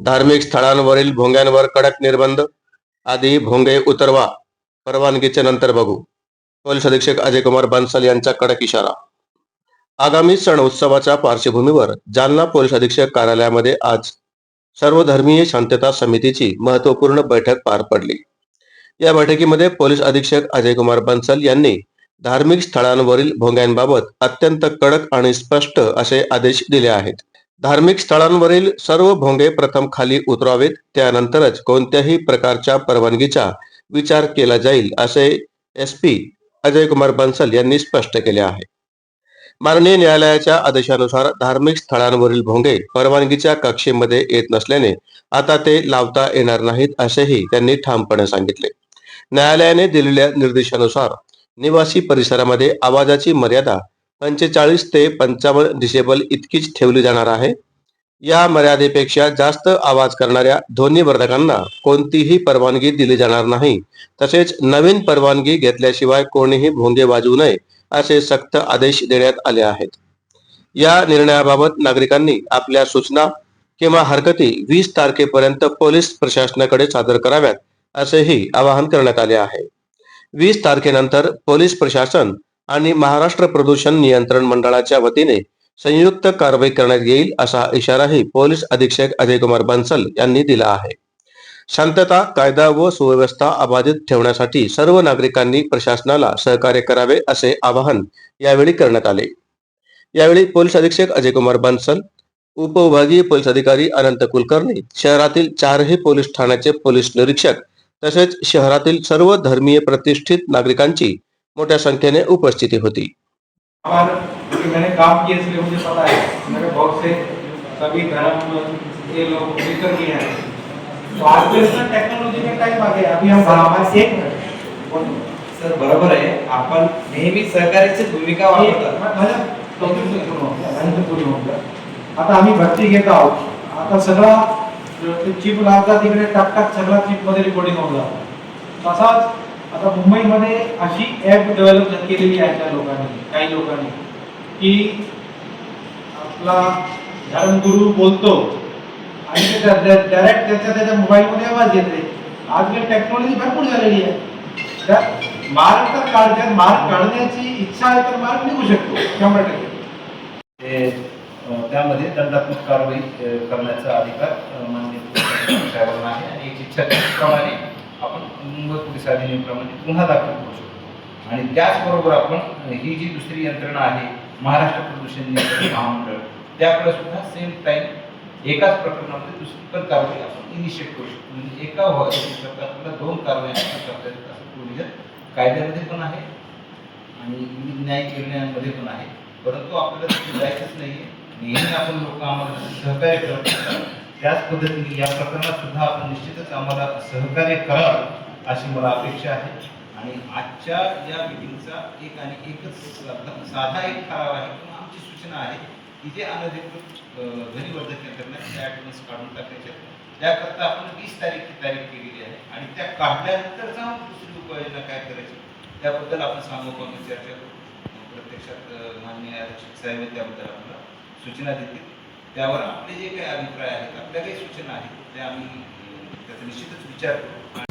धार्मिक स्थळांवरील भोंग्यांवर कडक निर्बंध. आधी भोंगे उतरवा परवानगीचे नंतर बघू. पोलीस अधीक्षक अजय कुमार बन्सल यांचा कडक इशारा. आगामी सण उत्सवाच्या पार्श्वभूमीवर जालना पोलीस अधीक्षक कार्यालयामध्ये आज सर्वधर्मीय शांतता समितीची महत्त्वपूर्ण बैठक पार पडली. या बैठकीमध्ये पोलीस अधीक्षक अजय कुमार बन्सल यांनी धार्मिक स्थळांवरील भोंग्यांबाबत अत्यंत कडक आणि स्पष्ट असे आदेश दिले आहेत. धार्मिक स्थळांवरील सर्व भोंगे प्रथम खाली उतरावेत त्यानंतरच कोणत्याही प्रकारच्या परवानगीचा विचार केला जाईल असे एस पी अजय कुमार बन्सल यांनी स्पष्ट केले आहे. माननीय न्यायालयाच्या आदेशानुसार धार्मिक स्थळांवरील भोंगे परवानगीच्या कक्षेमध्ये येत नसल्याने आता ते लावता येणार नाहीत असेही त्यांनी ठामपणे सांगितले. न्यायालयाने दिलेल्या निर्देशानुसार निवासी परिसरामध्ये आवाजाची मर्यादा पंचेचाळीस ते पंचावन्न डिसेबल इतकीच ठेवली जाणार आहे. या मर्यादेपेक्षा जास्त आवाज करणाऱ्या ध्वनीवर्धकांना कोणतीही परवानगी दिली जाणार नाही. तसेच नवीन परवानगी घेतल्याशिवाय कोणीही भोंगे वाजवू नये असे सक्त आदेश देण्यात आले आहेत. या निर्णयाबाबत नागरिकांनी आपल्या सूचना किंवा हरकती वीस तारखेपर्यंत पोलीस प्रशासनाकडे सादर कराव्यात असेही आवाहन करण्यात आले आहे. वीस तारखेनंतर पोलीस प्रशासन आणि महाराष्ट्र प्रदूषण नियंत्रण मंडळाच्या वतीने संयुक्त कारवाई करण्यात येईल असा इशाराही पोलीस अधीक्षक अजयकुमार बन्सल यांनी दिला आहे. शांतता कायदा व सुव्यवस्था अबाधित ठेवण्यासाठी सर्व नागरिकांनी प्रशासनाला सहकार्य करावे असे आवाहन यावेळी करण्यात आले. यावेळी पोलीस अधीक्षक अजय कुमार बन्सल उपविभागीय पोलीस अधिकारी अनंत कुलकर्णी शहरातील चारही पोलीस ठाण्याचे पोलीस निरीक्षक तसेच शहरातील सर्व धर्मीय प्रतिष्ठित नागरिकांची मोठ्या संख्येने उपस्थिती होती। और मैंने काम किया इसलिए मुझे पता है मेरे बहुत से सभी धर्म के लोग मिलकर भी हैं। तो आज तो इतना टेक्नोलॉजी का टाइम आ गया अभी हम एक मिनट सर बरोबर आहे आपण नेहमी सहकार्याची भूमिका वापरतात आता आम्ही भरती घेत आहोत आता सगळा चिप लावतात तिकडे टाक टाक सगळा चिप मध्ये रिकॉर्डिंग होऊन जातं तसाच आता मुंबईमध्ये अशी ॲप डेव्हलप केलेली आहे त्या लोकांनी काही लोकांनी की आपला धर्मगुरू बोलतो आणि ते डायरेक्ट त्याच्या त्याच्या मोबाईलमध्ये आवाज येते आजकाल टेक्नॉलॉजी भरपूर झालेली आहे. त्या मार्ग तर काढण्यात मार्ग काढण्याची इच्छा आहे तर मार्ग निघू शकतो शंभर टक्के. ते त्यामध्ये दंडात्मक कारवाई करण्याचा अधिकार मान्य माननीय साहेबांना आहे आणि इच्छा त्याप्रमाणे आपण मुंबई पोलीस पुन्हा गुन्हा दाखल करू शकतो. आणि त्याचबरोबर आपण ही जी दुसरी यंत्रणा आहे महाराष्ट्र प्रदूषण नियंत्रण महामंडळ त्याकडे सुद्धा सेम टाईम एकाच प्रकरणामध्ये दुसरी पण कारवाई आपण इनिशिएट करू शकतो. म्हणजे एका प्रकरणाला दोन कारवाई करता येतात असं प्रोव्हिजन कायद्यामध्ये पण आहे आणि विविध न्यायिक निर्णयांमध्ये पण आहे. परंतु आपल्याला जायचंच नाही नेहमी आपण लोक आम्हाला सहकार्य करत असतात. त्याच पद्धतीने या प्रकरणात सुद्धा आपण निश्चितच आम्हाला सहकार्य करावं अशी मला अपेक्षा आहे. आणि आजच्या या मिटिंगचा एक आणि एकच साधा- एक ठराव आहे किंवा आमची सूचना आहे की जे अनधिकृत अं, ध्वनिवर्धक यंत्रणा त्या ॲटोनस काढून टाकायच्या त्याकरता आपण वीस तारीख ही तारीख केलेली आहे आणि त्या काढल्यानंतर जाऊन दुसरी उपाययोजना काय करायची त्याबद्दल आपण सामोपंगी चर्चा करू प्रत्यक्षात माननीय अध्यक्ष साहेब त्याबद्दल आपल्याला सूचना देतील. त्यावर आपले जे काही अभिप्राय आहेत आपल्या काही सूचना आहेत त्या आम्ही त्याचा निश्चितच विचार करू.